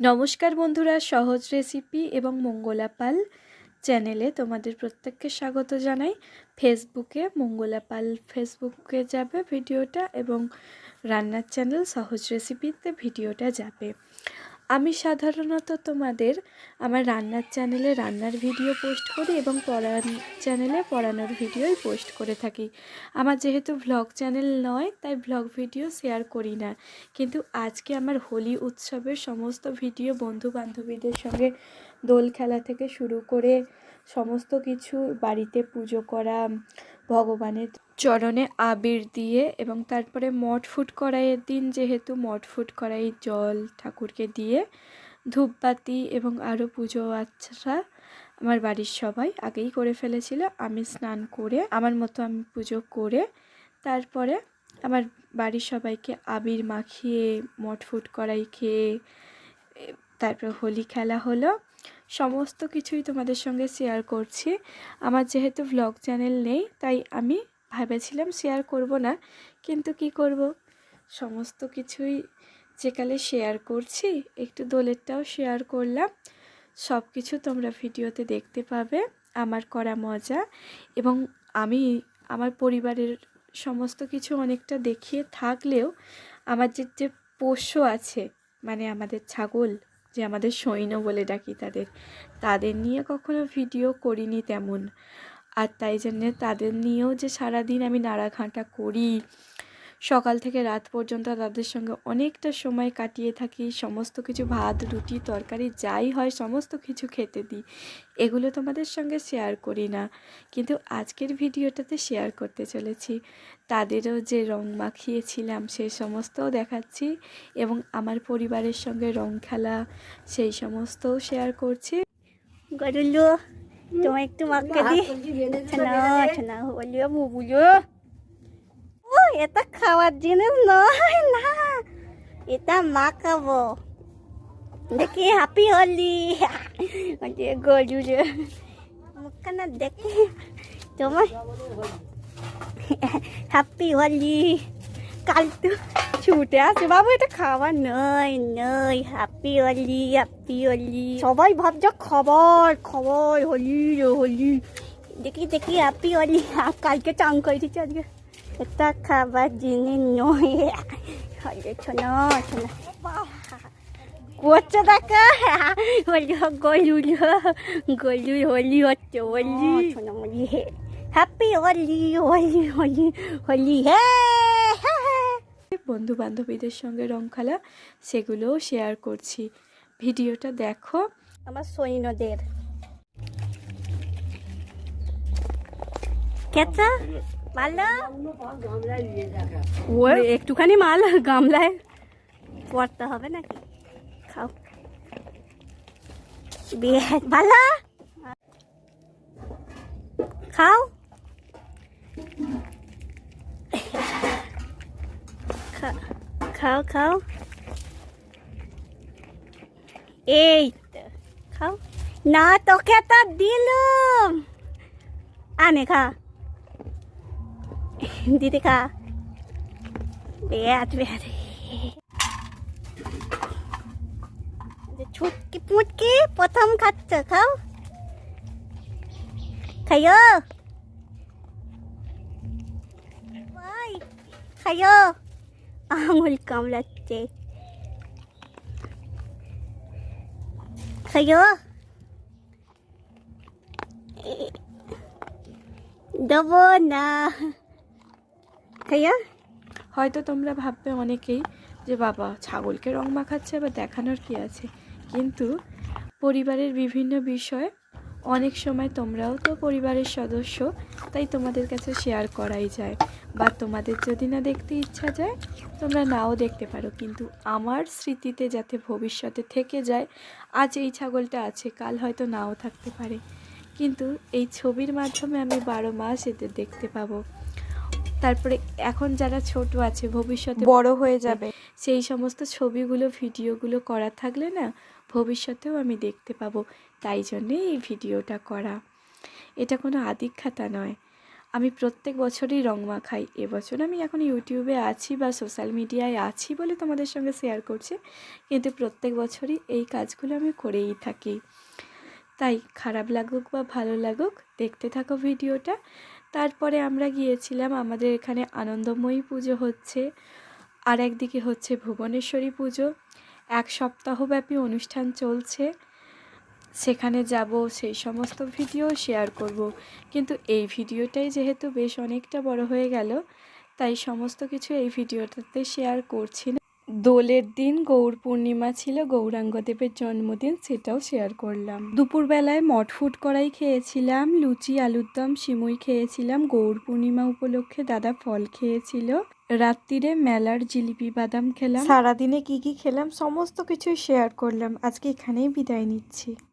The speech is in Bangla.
নমস্কার বন্ধুরা, সহজ রেসিপি এবং মঙ্গলা পাল চ্যানেলে তোমাদের প্রত্যেককে স্বাগত জানাই। ফেসবুকে মঙ্গলা পাল ফেসবুকে যাবে ভিডিওটা এবং রান্নার চ্যানেল সহজ রেসিপিতে ভিডিওটা যাবে। আমি সাধারণত তোমাদের আমার রান্নার চ্যানেলে রান্নার ভিডিও পোস্ট করি এবং পড়ার চ্যানেলে পড়ানোর ভিডিওই পোস্ট করে থাকি। আমার যেহেতু ভ্লগ চ্যানেল নয়, তাই ভ্লগ ভিডিও শেয়ার করি না। কিন্তু আজকে আমার হোলি উৎসবের সমস্ত ভিডিও বন্ধু বান্ধবীদের সঙ্গে দোল খেলা থেকে শুরু করে সমস্ত কিছু বাড়িতে পুজো করা, ভগবানের চরণে আবির দিয়ে এবং তারপরে মঠ ফুট করাইয়ের দিন যেহেতু মঠ ফুট করাই জল ঠাকুরকে দিয়ে ধূপবাতি এবং আরও পুজো আচ্ছা আমার বাড়ির সবাই আগেই করে ফেলেছিল। আমি স্নান করে, আমার মতো আমি পুজো করে তারপরে আমার বাড়ির সবাইকে আবির মাখিয়ে, মঠ ফুট করাই খেয়ে তারপর হোলি খেলা হলো। সমস্ত কিছুই তোমাদের সঙ্গে শেয়ার করছি। আমার যেহেতু ভ্লগ চ্যানেল নেই, তাই আমি ভেবেছিলাম শেয়ার করব না, কিন্তু কি করব? সমস্ত কিছুই যেকালে শেয়ার করছি, একটু দোলেরটাও শেয়ার করলাম। সব কিছু তোমরা ভিডিওতে দেখতে পাবে, আমার করা মজা এবং আমি, আমার পরিবারের সমস্ত কিছু অনেকটা দেখিয়ে থাকলেও আমার যে যে পোষ্য আছে মানে আমাদের ছাগল যে আমাদের সৈন্য বলে ডাকি তাদের। তাদের নিয়ে কখনো ভিডিও করিনি তেমন। আর তাই জন্যে তাদের নিয়েও যে সারাদিন আমি নাড়াঘাঁটা করি সকাল থেকে রাত পর্যন্ত তাদের সঙ্গে অনেকটা সময় কাটিয়ে থাকি সমস্ত কিছু ভাত রুটি তরকারি যাই হয় সমস্ত কিছু খেতে দিই। এগুলো তোমাদের সঙ্গে শেয়ার করি না কিন্তু আজকের ভিডিওটাতে শেয়ার করতে চলেছি। তাদেরও যে রং মাখিয়েছিলাম সেই সমস্তও দেখাচ্ছি এবং আমার পরিবারের সঙ্গে রং খেলা সেই সমস্তও শেয়ার করছি। গরুলো তোমার একটু মাকে দি। ছানা ছানা হলিও বুবুলো ও এটা খাওয়ার জিনিস নয়, না। এটা মাখাবো। দেখি হ্যাপি হলি। গরুলো মুখখানা দেখি। তোমার হ্যাপি হলি। কাল তো ছুটে আসে। বাবু, এটা খাবার নয় নয়। Happy Holi happy Holi. সবাই ভাবছে, খবর খবর, হলি হলি। দেখি দেখি হ্যাপি হলি। কালকে চান করেছি, আজকে। এটা খাবার জিনিস নয় শোনো শোনো করছে দেখা গলুল গলুল হলি হচ্ছে হলি শোনো বলি হ্যাপি হলি হলি হলি হলি হ্যাঁ বন্ধু বান্ধবীদের সঙ্গে রং খেলা সেগুলোও শেয়ার করছি। ভিডিওটা দেখো। আমার সৈন্যদের। ও একটুখানি মাল গামলায় পড়তে হবে নাকি? খাও। ভালো খাও। খাও খাও। এই তো খাও। না তোকে তো দিলুম। আনে খা। দিদি খা বেয়াত বেয়াত ছুটকি পুটকি প্রথম খাচ্ছ খাও খাইও ভাই খাইও আঙুল কামড়াচ্ছে খাইও দেবো না খাইয়া হয়তো তোমরা ভাববে অনেকেই যে, বাবা, ছাগলকে রং মাখাচ্ছে বা দেখানোর কি আছে? কিন্তু পরিবারের বিভিন্ন বিষয়, অনেক সময় তোমরাও তো পরিবারের সদস্য, তাই তোমাদের কাছে শেয়ার করাই যায়। বা তোমাদের যদি না দেখতে ইচ্ছা যায়, তোমরা নাও দেখতে পারো। কিন্তু আমার স্মৃতিতে যাতে ভবিষ্যতে থেকে যায়, আজ এই ছাগলটা আছে, কাল হয়তো নাও থাকতে পারে। কিন্তু এই ছবির মাধ্যমে আমি বারো মাস এদের দেখতে পাবো। তারপরে এখন যারা ছোট আছে ভবিষ্যতে বড় হয়ে যাবে। সেই সমস্ত ছবিগুলো ভিডিওগুলো করা থাকলে না ভবিষ্যতেও আমি দেখতে পাবো। তাই জন্যে এই ভিডিওটা করা। এটা কোনো আদিক্ষাতা নয়। আমি প্রত্যেক বছরই রং মাখাই এবছর আমি এখন ইউটিউবে আছি বা সোশ্যাল মিডিয়ায় আছি বলে তোমাদের সঙ্গে শেয়ার করছি। কিন্তু প্রত্যেক বছরই এই কাজগুলো আমি করেই থাকি। তাই খারাপ লাগুক বা ভালো লাগুক, দেখতে থাকো ভিডিওটা। তারপরে আমরা গিয়েছিলাম, আমাদের এখানে আনন্দময়ী পুজো হচ্ছে আর একদিকে হচ্ছে ভুবনেশ্বরী পুজো। এক সপ্তাহব্যাপী অনুষ্ঠান চলছে, সেখানে যাব, সেই সমস্ত ভিডিও শেয়ার করব। কিন্তু এই ভিডিওটাই যেহেতু বেশ অনেকটা বড় হয়ে গেল, তাই সমস্ত কিছু এই ভিডিওটাতে শেয়ার করছি না। দোলের দিন গৌর পূর্ণিমা ছিল, গৌরাঙ্গদেবের জন্মদিন সেটাও শেয়ার করলাম। দুপুরবেলায় মটফুট করাই খেয়েছিলাম, লুচি, আলুর দম, সিমুই খেয়েছিলাম, গৌর পূর্ণিমা উপলক্ষে দাদা ফল খেয়েছিল। রাত্রিরে মেলার জিলিপি বাদাম খেলাম। সারাদিনে কি কি খেলাম, সমস্ত কিছুই শেয়ার করলাম। আজকে এখানেই বিদায় নিচ্ছি।